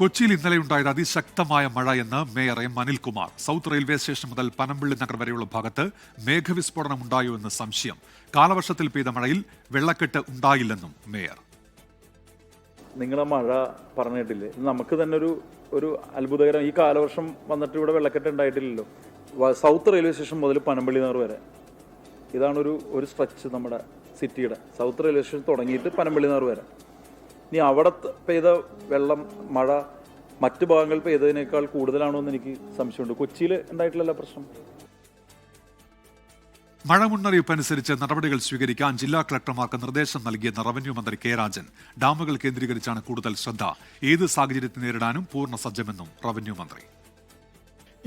കൊച്ചിയിൽ ഇന്നലെ ഉണ്ടായത് അതിശക്തമായ മഴ എന്ന് mayor M Anilkumar south railway station മുതൽ പനമ്പിള്ളി നഗർ വരെയുള്ള ഭാഗത്ത് മേഘവിസ്ഫോടനം ഉണ്ടായോ എന്ന് സംശയം. കാലവർഷത്തിൽ പെയ്ത മഴയിൽ വെള്ളക്കെട്ട് ഉണ്ടായില്ലെന്നും മേയർ. നിങ്ങളെ മഴ പറഞ്ഞിട്ടില്ലേ? നമുക്ക് തന്നെ ഒരു ഒരു അത്ഭുതകരം ഈ കാലവർഷം വന്നിട്ട് ഇവിടെ വെള്ളക്കെട്ട് ഉണ്ടായിട്ടില്ലല്ലോ. സൗത്ത് റെയിൽവേ സ്റ്റേഷൻ മുതൽ പനമ്പള്ളി നഗർ വരെ. ഇതാണ് ഒരു ഒരു സ്ട്രെച്ച് നമ്മുടെ സിറ്റിയുടെ സൗത്ത് റെയിൽവേ സ്റ്റേഷൻ തുടങ്ങിയിട്ട് പനമ്പള്ളി നഗർ വരെ. ഇനി അവിടെ പെയ്ത വെള്ളം മഴ മറ്റു ഭാഗങ്ങളിൽ പെയ്തതിനേക്കാൾ കൂടുതലാണോ എന്ന് എനിക്ക് സംശയമുണ്ട്. കൊച്ചിയിൽ ഉണ്ടായിട്ടുള്ള പ്രശ്നം? മഴ മുന്നറിയിപ്പ് അനുസരിച്ച് നടപടികൾ സ്വീകരിക്കാൻ ജില്ലാ കളക്ടർമാർക്ക് നിർദ്ദേശം നൽകിയെന്ന് റവന്യൂ മന്ത്രി കെ രാജൻ. ഡാമുകൾ കേന്ദ്രീകരിച്ചാണ് കൂടുതൽ ശ്രദ്ധ. ഏത് സാഹചര്യത്തെ നേരിടാനും പൂർണ സജ്ജമെന്നും റവന്യൂ മന്ത്രി.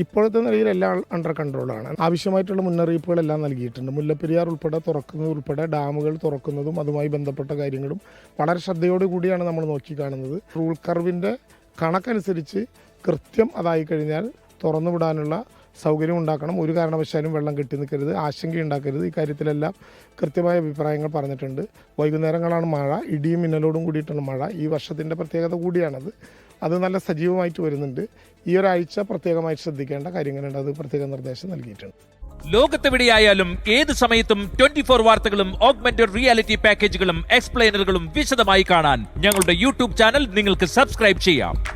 ഇപ്പോഴത്തെ നിലയിൽ എല്ലാം അണ്ടർ കൺട്രോളാണ് ആവശ്യമായിട്ടുള്ള മുന്നറിയിപ്പുകളെല്ലാം നൽകിയിട്ടുണ്ട്. മുല്ലപ്പെരിയാർ ഉൾപ്പെടെ തുറക്കുന്നത് ഉൾപ്പെടെ ഡാമുകൾ തുറക്കുന്നതും അതുമായി ബന്ധപ്പെട്ട കാര്യങ്ങളും വളരെ ശ്രദ്ധയോടു കൂടിയാണ് നമ്മൾ നോക്കിക്കാണുന്നത് റൂൾ കർവിന്റെ കണക്കനുസരിച്ച് കൃത്യം അതായി കഴിഞ്ഞാൽ തുറന്നുവിടാനുള്ള സൗകര്യം ഉണ്ടാക്കണം. ഒരു കാരണവശാലും വെള്ളം കെട്ടി നിൽക്കരുത് ആശങ്കയുണ്ടാക്കരുത് ഇക്കാര്യത്തിലെല്ലാം കൃത്യമായ അഭിപ്രായങ്ങൾ പറഞ്ഞിട്ടുണ്ട്. വൈകുന്നേരങ്ങളാണ് മഴ ഇടിയും മിന്നലോടും കൂടിയിട്ടാണ് മഴ. ഈ വർഷത്തിന്റെ പ്രത്യേകത കൂടിയാണത്. അത് നല്ല സജീവമായിട്ട് വരുന്നുണ്ട്. ഈ ഒരാഴ്ച പ്രത്യേകമായി ശ്രദ്ധിക്കേണ്ട കാര്യങ്ങളുണ്ട്. അത് പ്രത്യേക നിർദ്ദേശം നൽകിയിട്ടുണ്ട്. ലോകത്തെവിടെയായാലും ഏത് സമയത്തും ട്വന്റി ഫോർ വാർത്തകളും ഓഗ്മെന്റഡ് റിയാലിറ്റി പാക്കേജുകളും എക്സ്പ്ലെയിനറുകളും വിശദമായി കാണാൻ ഞങ്ങളുടെ യൂട്യൂബ് ചാനൽ നിങ്ങൾക്ക് സബ്സ്ക്രൈബ് ചെയ്യാം.